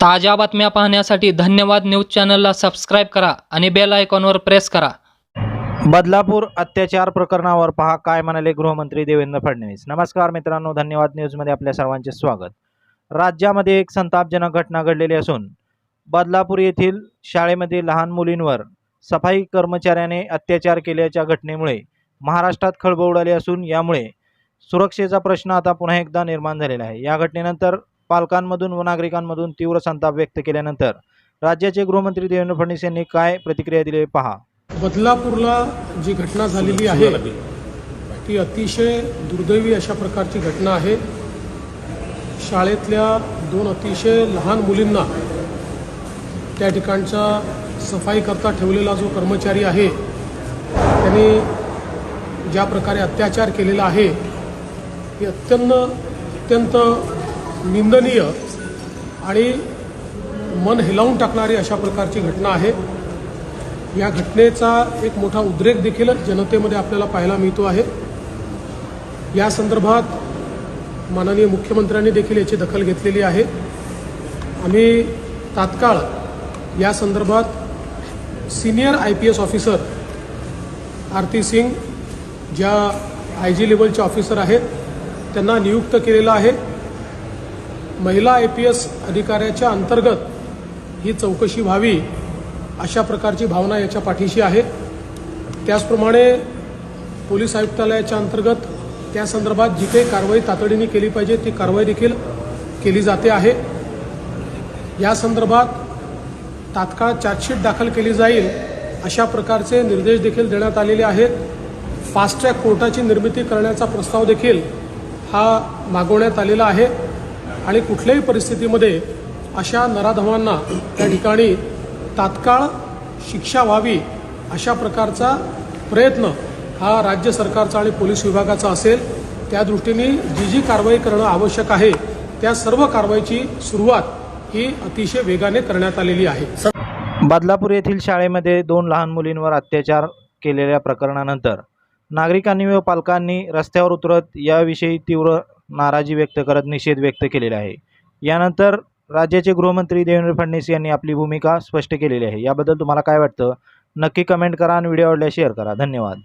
ताज्या बातम्या पाहण्यासाठी धन्यवाद न्यूज चॅनलला सबस्क्राईब करा आणि बेल आयकॉनवर प्रेस करा. बदलापूर अत्याचार प्रकरणावर पहा काय म्हणाले गृहमंत्री देवेंद्र फडणवीस. नमस्कार मित्रांनो धन्यवाद न्यूजमध्ये आपल्या सर्वांचे स्वागत. राज्यामध्ये एक संतापजनक घटना घडलेली असून बदलापूर येथील शाळेमध्ये लहान मुलींवर सफाई कर्मचाऱ्याने अत्याचार केल्याच्या घटनेमुळे महाराष्ट्रात खळबळ उडाली असून यामुळे सुरक्षेचा प्रश्न आता पुन्हा एकदा निर्माण झालेला आहे. या घटनेनंतर पालकांमधून व नागरिकांमधून तीव्र संताप व्यक्त केल्यानंतर राज्याचे गृहमंत्री देवेंद्र फडणवीस यांनी काय प्रतिक्रिया दिली आहे पहा. बदलापूरला जी घटना झालेली आहे ती अतिशय दुर्दैवी अशा प्रकारची घटना आहे. शाळेतल्या दोन अतिशय लहान मुलींना त्या ठिकाणचा सफाई करता ठेवलेला जो कर्मचारी आहे त्यांनी ज्या प्रकारे अत्याचार केलेला आहे ही अत्यंत अत्यंत निंदनीय आणि मन हिलावून टाकणारी अशा प्रकारची घटना आहे. या घटनेचा एक मोठा उद्रेक देखील जनतेमध्ये आपल्याला पाहायला मिळतो आहे. या संदर्भात माननीय मुख्यमंत्र्यांनी देखील याची दखल घेतलेली आहे. आम्ही तात्काळ या संदर्भात senior I P S officer Aarti Singh ज्या आय जी लेवलचे ऑफिसर आहेत त्यांना नियुक्त केलेलं आहे. महिला आय पी एस अधिकाऱ्याच्या अंतर्गत ही चौकशी व्हावी अशा प्रकारची भावना याच्या पाठीशी आहे. त्याचप्रमाणे पोलीस आयुक्तालयाच्या अंतर्गत त्या संदर्भात जी काही कारवाई तातडीने केली पाहिजे ती कारवाई देखील केली जाते आहे. या संदर्भात तात्काळ चार्जशीट दाखल केली जाईल अशा प्रकारचे निर्देश देखील देण्यात आलेले आहेत. फास्ट ट्रॅक कोर्टाची निर्मिती करण्याचा प्रस्ताव देखील हा मागवण्यात आलेला आहे. आणि कुठल्याही परिस्थितीमध्ये अशा नराधमांना त्या ठिकाणी तात्काळ शिक्षा व्हावी अशा प्रकारचा प्रयत्न हा राज्य सरकारचा आणि पोलीस विभागाचा असेल. त्या दृष्टीने जी जी कारवाई करणं आवश्यक आहे त्या सर्व कारवाईची सुरुवात ही अतिशय वेगाने करण्यात आलेली आहे. बदलापूर येथील शाळेमध्ये दोन लहान मुलींवर अत्याचार केलेल्या प्रकरणानंतर नागरिकांनी व पालकांनी रस्त्यावर उतरत याविषयी तीव्र नाराजी व्यक्त करत निषेध व्यक्त केलेला आहे. यानंतर राज्याचे गृहमंत्री देवेंद्र फडणवीस यांनी आपली भूमिका स्पष्ट केलेली आहे. याबद्दल तुम्हाला काय वाटतं? नक्की कमेंट करा आणि व्हिडिओ आवडल्या शेअर करा. धन्यवाद.